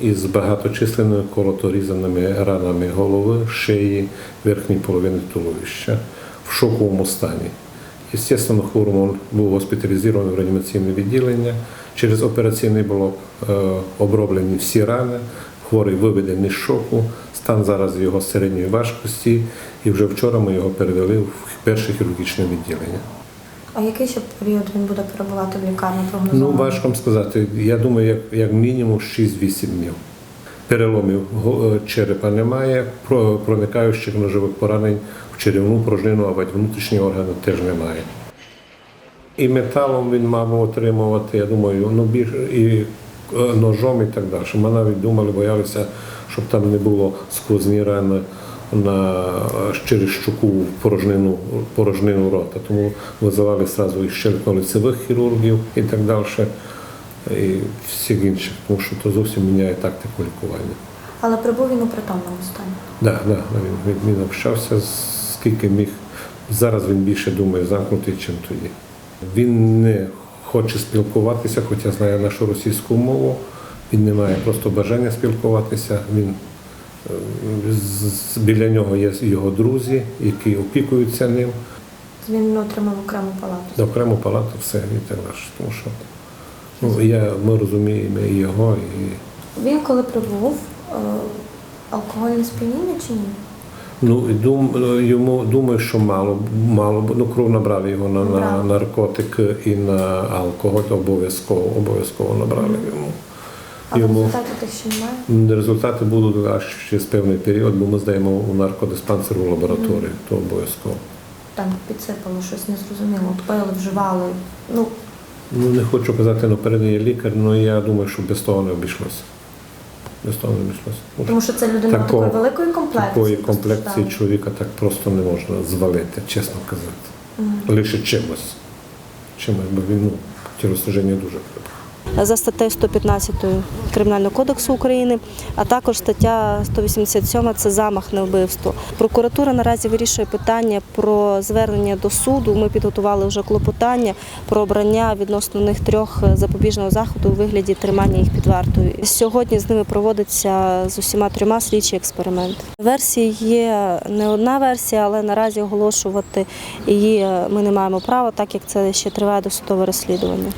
із багаточисленними колоторізаними ранами голови, шиї, верхньої половини туловища в шоковому стані. Естественно, хворому був госпіталізований в реанімаційне відділення. Через операційний блок е, оброблені всі рани, хворий виведений з шоку, стан зараз його середньої важкості, і вже вчора ми його перевели в перше хірургічне відділення. А який ще період він буде перебувати в лікарні Ну, прогнозовано? важко вам сказати. Я думаю, як, як мінімум 6-8 днів. Переломів е, черепа немає, про- проникаючих ножових поранень в черевну пружину або внутрішні органи теж немає. І металом він мав отримувати, я думаю, ну більш і е, ножом і так далі. Ми навіть думали, боялися, щоб там не було сквозні рани на через щуку в порожнину, порожнину рота. Тому визивали одразу і щелепно-лицевих хірургів і так далі, і всіх інших, тому що то зовсім міняє тактику лікування. Але прибув він у притомному стані. Да, да, він, він, він общався скільки міг. Зараз він більше думає замкнутий, чим тоді. Він не хоче спілкуватися, хоча знає нашу російську мову. Він не має просто бажання спілкуватися. Він, е, біля нього є його друзі, які опікуються ним. Він отримав окрему палату. Окрему палату все і так. Тому що ну, я, ми розуміємо і його, і Він коли прибув, е, алкогольне сп'яніння чи ні? Ну, дум, йому думаю, що мало, мало, ну, кров набрали його на, на наркотик і на алкоголь, обов'язково, обов'язково набрали йому. А Йому тих ще немає? результати будуть аж через певний період, бо ми здаємо у наркодиспансер у лабораторію, то обов'язково. Там підсипало щось незрозуміло, пили, вживали. Ну, Ну, не хочу казати наперед є лікар, але я думаю, що без того не обійшлося. Без того не обійшлося. Тому що це людина Такого- такої великої комплекції. Такої комплекції чоловіка так просто не можна звалити, чесно казати. Лише чимось. Чимось, бо він ну, тілосложення дуже крепке. За статтею 115 Кримінального кодексу України, а також стаття 187 це замах на вбивство. Прокуратура наразі вирішує питання про звернення до суду. Ми підготували вже клопотання про обрання відносно них трьох запобіжного заходу у вигляді тримання їх під вартою. Сьогодні з ними проводиться з усіма трьома слідчий експеримент. Версії є не одна версія, але наразі оголошувати її ми не маємо права, так як це ще триває досудове розслідування.